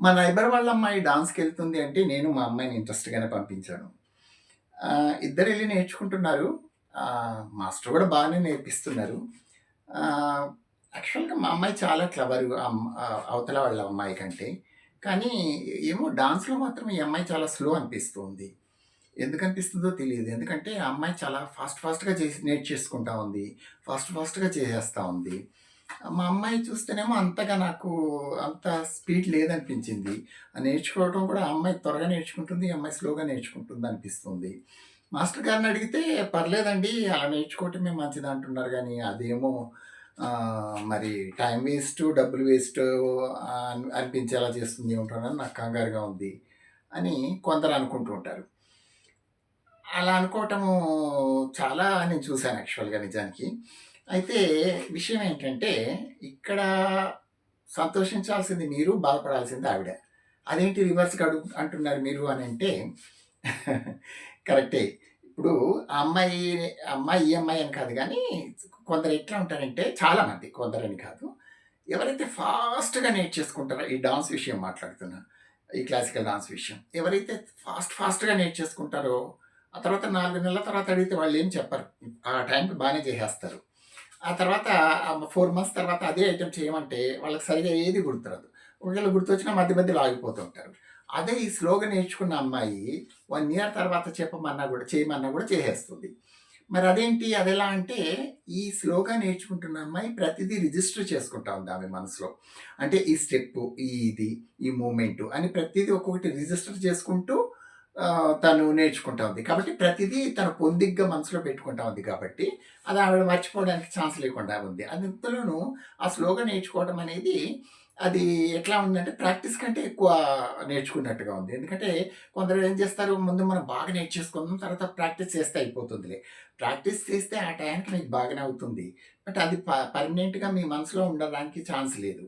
మా నైబర్ వాళ్ళ అమ్మాయి డాన్స్‌కి వెళ్తుంది అంటే నేను మా అమ్మాయిని ఇంట్రెస్ట్‌గానే పంపించాను. ఇద్దరు వెళ్ళి నేర్చుకుంటున్నారు. మాస్టర్ కూడా బాగానే నేర్పిస్తున్నారు. యాక్చువల్‌గా మా అమ్మాయి చాలా క్లవర్ అవతల వాళ్ళ అమ్మాయి కంటే. కానీ ఏమో డాన్స్‌లో మాత్రం ఈ అమ్మాయి చాలా స్లో అనిపిస్తుంది. ఎందుకనిపిస్తుందో తెలియదు ఎందుకంటే ఆ అమ్మాయి చాలా ఫాస్ట్ ఫాస్ట్‌గా చేసి నేర్చేసుకుంటా ఉంది. ఫాస్ట్ ఫాస్ట్‌గా చేసేస్తూ ఉంది. మా అమ్మాయి చూస్తేనేమో అంతగా నాకు అంత స్పీడ్ లేదనిపించింది. ఆ నేర్చుకోవడం కూడా అమ్మాయి త్వరగా నేర్చుకుంటుంది. ఈ అమ్మాయి స్లోగా నేర్చుకుంటుంది అనిపిస్తుంది మాస్టర్ గారిని అడిగితే పర్లేదండి అలా నేర్చుకోవటమే మంచిదంటున్నారు కానీ అదేమో మరి టైం వేస్ట్ డబ్బులు వేస్టు అనిపించేలా చేస్తుంది ఉంటానని నాకు కంగారుగా ఉంది అని కొందరు అనుకుంటూ ఉంటారు. అలా అనుకోవటము చాలా నేను చూసాను యాక్చువల్‌గా నిజానికి. అయితే విషయం ఏంటంటే, ఇక్కడ సంతోషించాల్సింది మీరు, బాధపడాల్సింది ఆవిడ. అదేంటి రివర్స్ అడు అంటున్నారు మీరు అని అంటే కరెక్టే. ఇప్పుడు ఆ అమ్మాయి, అమ్మాయి ఈ అమ్మాయి అని కాదు కానీ కొందరు ఎట్లా ఉంటారంటే చాలామంది కొందరని కాదు. ఎవరైతే ఫాస్ట్‌గా నేర్చేసుకుంటారో ఈ డాన్స్ విషయం మాట్లాడుతున్నా. ఈ క్లాసికల్ డాన్స్ విషయం. ఎవరైతే ఫాస్ట్ ఫాస్ట్‌గా నేర్చేసుకుంటారో, ఆ తర్వాత నాలుగు నెలల తర్వాత అడిగితే వాళ్ళు ఏం చెప్పరు. ఆ టైంకి బాగానే చేసేస్తారు. ఆ తర్వాత ఫోర్ మంత్స్ తర్వాత అదే ఐటెమ్ చేయమంటే వాళ్ళకి సరిగ్గా ఏది గుర్తురాదు. ఒకవేళ గుర్తొచ్చినా మధ్య మధ్యలో ఆగిపోతూ ఉంటారు. అదే ఈ స్లోగా నేర్చుకున్న అమ్మాయి వన్ ఇయర్ తర్వాత చెప్పమన్నా కూడా చేయమన్నా కూడా చేసేస్తుంది. మరి అదేంటి అది ఎలా అంటే, ఈ స్లోగా నేర్చుకుంటున్న అమ్మాయి ప్రతిదీ రిజిస్టర్ చేసుకుంటా ఉంది ఆమె మనసులో. అంటే ఈ స్టెప్ ఈ ఇది, ఈ మూమెంటు అని ప్రతిదీ ఒక్కొక్కటి రిజిస్టర్ చేసుకుంటూ తను నేర్చుకుంటా ఉంది. కాబట్టి ప్రతిదీ తను పొందిగ్గా మనసులో పెట్టుకుంటా ఉంది కాబట్టి, అది ఆవిడ మర్చిపోవడానికి ఛాన్స్ లేకుండా ఉంది. అంతలోనూ ఆ స్లోగా నేర్చుకోవడం అనేది అది ఎట్లా ఉందంటే ప్రాక్టీస్ కంటే ఎక్కువ నేర్చుకున్నట్టుగా ఉంది. ఎందుకంటే కొందరు ఏం చేస్తారు ముందు మనం బాగా నేర్చేసుకుందాం తర్వాత ప్రాక్టీస్ చేస్తే అయిపోతుందిలే. ప్రాక్టీస్ చేస్తే ఆ టైంకి మీకు బాగానే అవుతుంది. బట్ అది ప పర్మనెంట్‌గా మీ మనసులో ఉండడానికి ఛాన్స్ లేదు.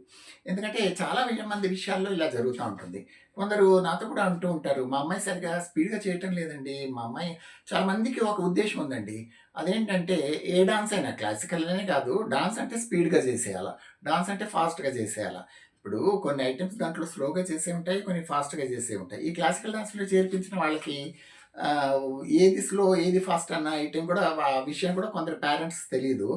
ఎందుకంటే చాలా వి మంది విషయాల్లో ఇలా జరుగుతూ ఉంటుంది. కొందరు నాతో కూడా అంటూ ఉంటారు. మా అమ్మాయి సరిగా స్పీడ్‌గా చేయటం లేదండి. మా అమ్మాయి చాలామందికి ఒక ఉద్దేశం ఉందండి. అదేంటంటే ఏ డాన్స్ అయినా క్లాసికల్ అనే కాదు. డాన్స్ అంటే స్పీడ్‌గా చేసేయాల. డాన్స్ అంటే ఫాస్ట్‌గా చేసేయాల. ఇప్పుడు కొన్ని ఐటమ్స్ దాంట్లో స్లోగా చేసే ఉంటాయి. కొన్ని ఫాస్ట్‌గా చేసే ఉంటాయి. ఈ క్లాసికల్ డాన్స్‌లో చేర్పించిన వాళ్ళకి ఏది స్లో, ఏది ఫాస్ట్ అన్న ఐటెం కూడా ఆ విషయం కూడా కొందరు పేరెంట్స్ తెలియదు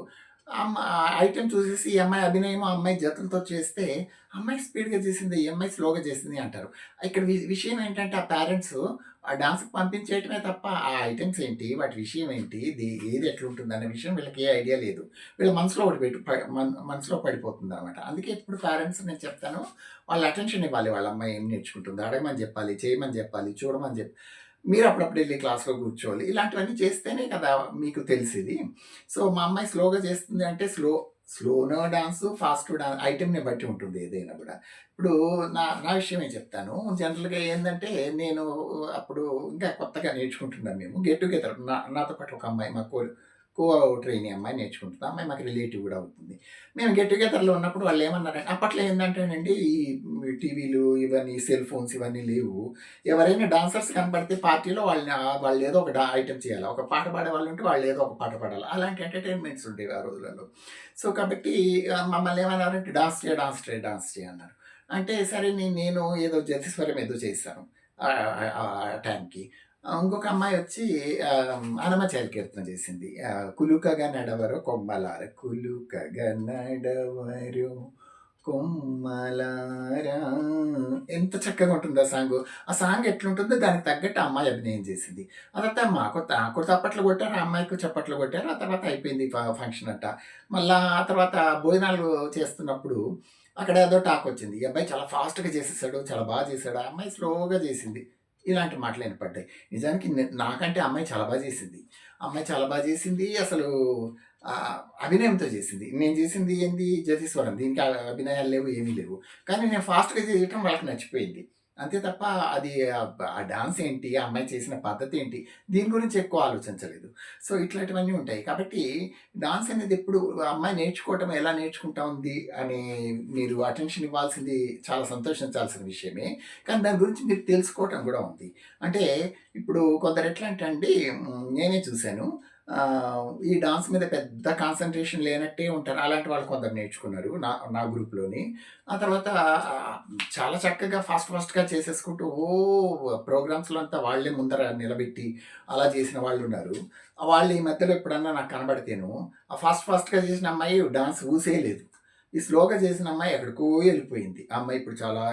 ఐటెం ఆ ఐటెమ్ చూసేసి ఈ అమ్మాయి అభినయం ఆ అమ్మాయి జతలతో చేస్తే, అమ్మాయి స్పీడ్‌గా చేసింది, ఈ అమ్మాయి స్లోగా చేసింది అంటారు. ఇక్కడ వి విషయం ఏంటంటే ఆ పేరెంట్స్ ఆ డాన్స్‌కి పంపించేయటమే తప్ప ఆ ఐటమ్స్ ఏంటి, వాటి విషయం ఏంటి, ఇది ఎట్లుంటుంది అనే విషయం వీళ్ళకి ఏ ఐడియా లేదు. వీళ్ళ మనసులో ఒకటి పెట్టు మనసులో పడిపోతుంది మనసులో పడిపోతుందనమాట. అందుకే ఇప్పుడు పేరెంట్స్ నేను చెప్తాను, వాళ్ళ అటెన్షన్ ఇవ్వాలి. వాళ్ళ అమ్మాయి ఏం నేర్చుకుంటుందో అడగమని చెప్పాలి, చేయమని చెప్పాలి, చూడమని చెప్పి మీరు అప్పుడప్పుడు వెళ్ళి క్లాస్‌లో కూర్చోవాలి. ఇలాంటివన్నీ చేస్తేనే కదా మీకు తెలిసింది సో, మా అమ్మాయి స్లోగా చేస్తుంది అంటే స్లో స్లోనో డాన్సు, ఫాస్ట్ డాన్స్ ఐటమ్ని బట్టి ఉంటుంది ఏదైనా కూడా ఇప్పుడు నా నా విషయమే చెప్తాను. జనరల్‌గా ఏంటంటే నేను అప్పుడు ఇంకా కొత్తగా నేర్చుకుంటున్నాను మేము. గెట్ టుగెదర్ నా నాతో పాటు ఒక అమ్మాయి మా కోరు కో ట్రైనింగ్ అమ్మాయి నేర్చుకుంటుంది. అమ్మాయి మాకు రిలేటివ్ కూడా అవుతుంది. మేము గెట్ టుగెదర్‌లో ఉన్నప్పుడు వాళ్ళేమన్నారంటే అప్పట్లో ఏంటంటేనండి ఈ టీవీలు ఇవన్నీ సెల్ ఫోన్స్ ఇవన్నీ లేవు. ఎవరైనా డాన్సర్స్ కనపడితే పార్టీలో వాళ్ళని వాళ్ళు ఏదో ఒక ఐటమ్ ఐటెమ్ ఒక పాట పాడే వాళ్ళు ఉంటే వాళ్ళు ఏదో ఒక పాట పాడాలి. అలాంటి ఎంటర్‌టైన్‌మెంట్స్ ఉండేవి ఆ రోజులలో. సో, కాబట్టి మమ్మల్ని ఏమన్నారంటే డాన్స్ చేయ డాన్స్ చేయ డాన్స్ చేయన్నారు అంటే సరే నేను ఏదో జతిస్వరం ఏదో చేస్తాను ఆ టైంకి. ఇంకొక అమ్మాయి వచ్చి ఆహ్, అన్నమాచార్య కీర్తన చేసింది. కులుకగా నడవరు కొమ్మలార కులుకగా నడవరు కొమ్మలారా ఎంత చక్కగా ఉంటుందో ఆ సాంగ్ ఆ సాంగ్ ఎట్లుంటుందో దానికి తగ్గట్టు అమ్మాయి అభినయం చేసింది. ఆ తర్వాత మాకు నాకు చప్పట్లు కొట్టారు. ఆ అమ్మాయికి చప్పట్లు కొట్టారు. ఆ తర్వాత అయిపోయింది ఫంక్షన్ అంట. మళ్ళా ఆ తర్వాత భోజనాలు చేస్తున్నప్పుడు అక్కడ ఏదో టాక్ వచ్చింది. ఈ అబ్బాయి చాలా ఫాస్ట్‌గా చేసేసాడు. చాలా బాగా చేసాడు. ఆ అమ్మాయి స్లోగా చేసింది. ఇలాంటి మాటలు వినపడ్డాయి. నిజానికి నాకంటే ఆ అమ్మాయి చాలా బాగా చేసింది. అమ్మాయి చాలా బాగా చేసింది. అసలు అభినయంతో చేసింది. నేను చేసింది ఏంది జతిస్వరం. దీనికి అభినయాలు లేవు, ఏమీ లేవు. కానీ నేను ఫాస్ట్‌గా చేయటం వాళ్ళకి నచ్చిపోయింది. అంతే తప్ప అది ఆ డాన్స్ ఏంటి, ఆ అమ్మాయి చేసిన పద్ధతి ఏంటి, దీని గురించి ఎక్కువ ఆలోచించలేదు. సో, ఇట్లాంటివన్నీ ఉంటాయి. కాబట్టి డాన్స్ అనేది ఎప్పుడు అమ్మాయి నేర్చుకోవటం ఎలా నేర్చుకుంటా ఉంది అని మీరు అటెన్షన్ ఇవ్వాల్సింది చాలా సంతోషించాల్సిన విషయమే. కానీ దాని గురించి మీరు తెలుసుకోవటం కూడా ఉంది. అంటే ఇప్పుడు కొందరు ఎట్లా అంటే అండి నేనే చూశాను ఈ డాన్స్ మీద పెద్ద కాన్సన్ట్రేషన్ లేనట్టే ఉంటారు. అలాంటి వాళ్ళు కొందరు నేర్చుకున్నారు నా నా గ్రూప్‌లోని. ఆ తర్వాత చాలా చక్కగా ఫాస్ట్ ఫాస్ట్‌గా చేసేసుకుంటూ ఓ ప్రోగ్రామ్స్‌లో అంతా వాళ్ళే ముందర నిలబెట్టి అలా చేసిన వాళ్ళు ఉన్నారు వాళ్ళు ఈ మధ్యలో ఎప్పుడన్నా నాకు కనబడితేను ఆ ఫాస్ట్ ఫాస్ట్‌గా చేసిన అమ్మాయి డాన్స్ ఊసేయలేదు. ఈ స్లోగా చేసిన అమ్మాయి ఎక్కడికో వెళ్ళిపోయింది ఆ అమ్మాయి ఇప్పుడు చాలా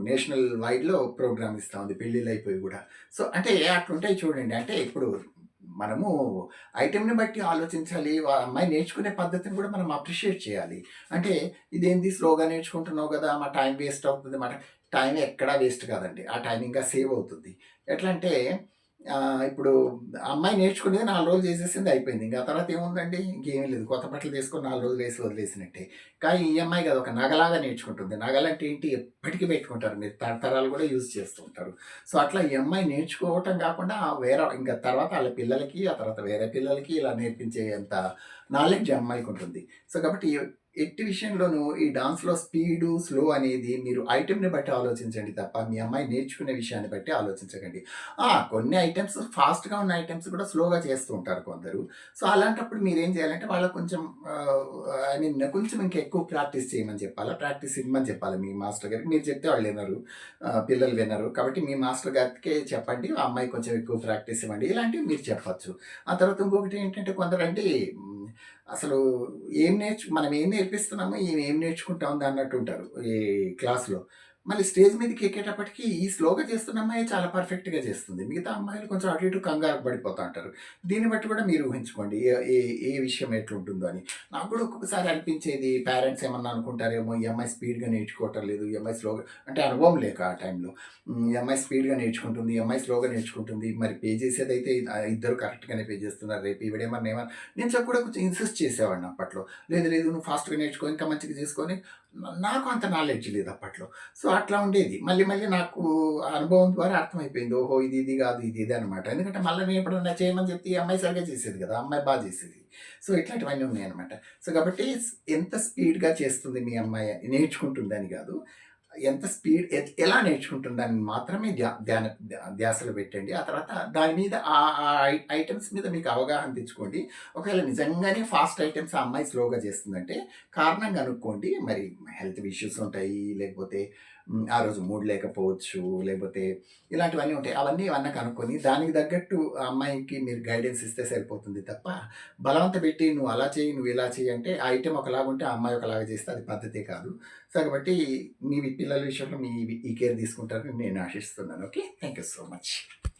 నేషనల్ వైడ్‌లో ప్రోగ్రామ్ ఇస్తూ ఉంది పెళ్ళిళ్ళైపోయి కూడా సో, అంటే అట్లుంటాయి చూడండి. అంటే ఇప్పుడు మనము ఐటెంని బట్టి ఆలోచించాలి. అమ్మాయి నేర్చుకునే పద్ధతిని కూడా మనం అప్రిషియేట్ చేయాలి. అంటే ఇదేంది స్లోగా నేర్చుకుంటున్నావు కదా మా టైం వేస్ట్ అవుతుంది మా టైం ఎక్కడా వేస్ట్ కాదండి. ఆ టైం ఇంకా సేవ్ అవుతుంది. ఎట్లా అంటే ఇప్పుడు అమ్మాయి నేర్చుకునేది నాలుగు రోజులు చేసేసింది అయిపోయింది. ఇంకా తర్వాత ఏముందండి? ఇంకేమీ లేదు. కొత్త బట్టలు తీసుకొని నాలుగు రోజులు వేసి వదిలేసినట్టే. కానీ ఈ అమ్మాయి కదా ఒక నగలాగా నేర్చుకుంటుంది. నగలంటే ఏంటి? ఎప్పటికీ పెట్టుకుంటారు. మీరు తరతరాలు కూడా యూజ్ చేస్తుంటారు సో, అట్లా ఈ అమ్మాయి నేర్చుకోవటం కాకుండా వేరే ఇంకా తర్వాత వాళ్ళ పిల్లలకి, ఆ తర్వాత వేరే పిల్లలకి ఇలా నేర్పించే అంత నాలెడ్జ్ అమ్మాయికి ఉంటుంది సో, కాబట్టి ఎట్టి విషయంలోనూ ఈ డాన్స్‌లో స్పీడు, స్లో అనేది మీరు ఐటెంని బట్టి ఆలోచించండి తప్ప మీ అమ్మాయి నేర్చుకునే విషయాన్ని బట్టి ఆలోచించకండి. కొన్ని ఐటమ్స్ ఫాస్ట్‌గా ఉన్న ఐటమ్స్ కూడా స్లోగా చేస్తూ ఉంటారు కొందరు. సో, అలాంటప్పుడు మీరేం చేయాలంటే వాళ్ళకి కొంచెం ఐ మీన్ కొంచెం ఇంకా ఎక్కువ ప్రాక్టీస్ చేయమని చెప్పాలా. ప్రాక్టీస్ ఇవ్వమని చెప్పాలి మీ మాస్టర్ గారికి. మీరు చెప్తే వాళ్ళు వినరు. పిల్లలు వినరు. కాబట్టి మీ మాస్టర్ గారికే చెప్పండి. అమ్మాయి కొంచెం ఎక్కువ ప్రాక్టీస్ ఇవ్వండి. ఇలాంటివి మీరు చెప్పచ్చు ఆ తర్వాత ఇంకొకటి ఏంటంటే కొందరంటే అసలు ఏం నేర్చు మనం ఏం నేర్పిస్తున్నామో ఈమె ఏం నేర్చుకుంటోంది అన్నట్టు ఉంటారు ఈ క్లాస్‌లో. మళ్ళీ స్టేజ్ మీదకి ఎక్కేటప్పటికి ఈ స్లోగా చేస్తున్న అమ్మాయి చాలా పర్ఫెక్ట్‌గా చేస్తుంది. మిగతా అమ్మాయిలు కొంచెం అటు ఇటు కంగారు పడిపోతా ఉంటారు. దీన్ని బట్టి కూడా మీరు ఊహించుకోండి. ఏ ఏ ఏ విషయం ఎట్లుంటుందో అని. నాకు కూడా ఒక్కొక్కసారి అనిపించేది పేరెంట్స్ ఏమన్నా అనుకుంటారేమో ఈ అమ్మాయి స్పీడ్‌గా నేర్చుకోవటం లేదు. ఈ అమ్మాయి స్లోగా అంటే అనుభవం లేక ఆ టైంలో. ఈ అమ్మాయి స్పీడ్‌గా నేర్చుకుంటుంది. ఈ అమ్మాయి స్లోగా నేర్చుకుంటుంది. మరి పే చేసేదైతే అయితే ఇద్దరు కరెక్ట్‌గానే పే చేస్తున్నారు. రేపు ఈవిడేమన్నా ఏమన్నా నేను చ కూడా కొంచెం ఇన్సిస్ట్ చేసేవాడిని అప్పట్లో. లేదు లేదు నువ్వు ఫాస్ట్‌గా నేర్చుకో ఇంకా మంచిగా చేసుకొని నాకు అంత నాలెడ్జ్ లేదు అప్పట్లో. సో, అట్లా ఉండేది. మళ్ళీ మళ్ళీ నాకు అనుభవం ద్వారా అర్థమైపోయింది. ఓహో! ఇది ఇది కాదు ఇది ఇది అనమాట. ఎందుకంటే మళ్ళీ నేను ఎప్పుడన్నా చేయమని చెప్తే ఈ అమ్మాయి సరిగ్గా చేసేది కదా! అమ్మాయి బాగా చేసేది. సో, ఇట్లాంటివన్నీ ఉన్నాయన్నమాట. సో, కాబట్టి ఎంత స్పీడ్‌గా చేస్తుంది మీ అమ్మాయి నేర్చుకుంటుందని కాదు. ఎంత స్పీడ్ ఎలా ఎలా నేర్చుకుంటుందని మాత్రమే ధ్యా ధ్యాన ధ్యాసలో పెట్టండి. ఆ తర్వాత దాని మీద ఆ ఐటమ్స్ ఐ మీద మీకు అవగాహన తెచ్చుకోండి. ఒకవేళ నిజంగానే ఫాస్ట్ ఐటమ్స్ ఆ అమ్మాయి స్లోగా చేస్తుందంటే కారణం కనుక్కోండి. మరి హెల్త్ ఇష్యూస్ ఉంటాయి. లేకపోతే ఆ రోజు మూడ్ లేకపోవచ్చు. లేకపోతే ఇలాంటివన్నీ ఉంటాయి. అవన్నీ ఏమన్నా కనుక్కొని దానికి తగ్గట్టు ఆ అమ్మాయికి మీరు గైడెన్స్ ఇస్తే సరిపోతుంది తప్ప బలవంత పెట్టి నువ్వు అలా చేయి నువ్వు ఇలా చేయి అంటే ఆ ఐటెం ఒకలాగా ఉంటే ఆ అమ్మాయి ఒకలాగా చేస్తే అది పద్ధతే కాదు. సో, కాబట్టి మీ పిల్లల విషయంలో మీ ఈ కేర్ తీసుకుంటారని నేను ఆశిస్తున్నాను. Okay. Thank you so much.